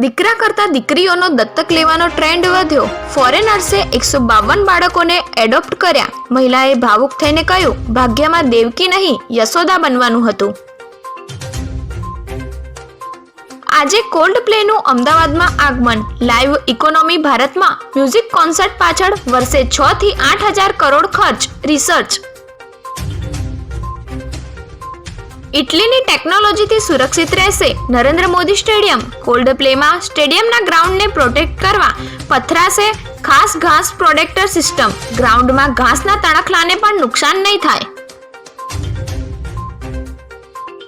દીકરા કરતા દીકરીઓનો દત્તક લેવાનો ટ્રેન્ડ વધ્યો. ફોરેનર્સે એકસો બાવન બાળકોને એડોપ્ટ કર્યા. મહિલાએ ભાવુક થઈને કહ્યું, ભાગ્યમાં દેવકી નહીં, યશોદા બનવાનું હતું. આજે કોલ્ડ પ્લેનું અમદાવાદમાં આગમન. લાઈવ ઇકોનોમી ભારતમાં. મ્યુઝિક કોન્સર્ટ પાછળ વર્ષે છ થી આઠ હજાર કરોડ ખર્ચ. રિસર્ચ ઇટલીની ટેકનોલોજીથી સુરક્ષિત રહેશે. નરેન્દ્ર મોદી સ્ટેડિયમ. કોલ્ડ પ્લેમાં સ્ટેડિયમના ગ્રાઉન્ડને પ્રોટેક્ટ કરવા પથરાશે ખાસ ઘાસ પ્રોટેક્ટર સિસ્ટમ ગ્રાઉન્ડમાં ઘાસના તણખલાને પણ નુકસાન નહીં થાય.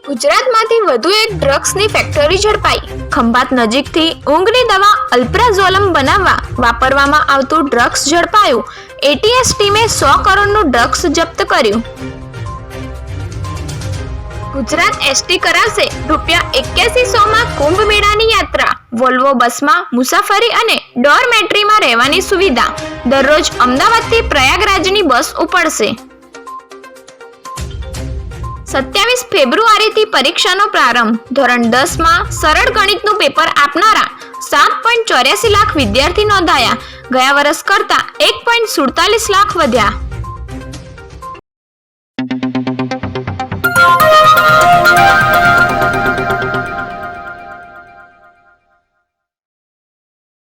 ગુજરાતમાંથી વધુ એક ડ્રગ્સની ફેક્ટરી ઝડપાઈ. ખંભાત નજીકથી ઊંઘની દવા અલ્પ્રાઝોલમ બનાવવા વાપરવામાં આવતું ડ્રગ્સ ઝડપાયું. એટીએસ ટીમે સો કરોડનું ડ્રગ્સ જપ્ત કર્યું. ગુજરાત એસટી કરાવશે રૂપિયા એક્યાસી સોમાં કુંભ મેળાની યાત્રા. વોલ્વો બસમાં મુસાફરી અને ડોરમેટ્રીમાં રહેવાની સુવિધા. દરરોજ અમદાવાદથી પ્રયાગરાજની બસ ઉપડશે. સત્યાવીસ ફેબ્રુઆરીથી પરીક્ષાનો પ્રારંભ. ધોરણ દસમાં સરળ ગણિતનું પેપર આપનારા સાત પોઈન્ટ ચોર્યાસી લાખ વિદ્યાર્થી નોંધાયા. ગયા વર્ષ કરતાં એક પોઈન્ટ સુડતાલીસ લાખ વધ્યા.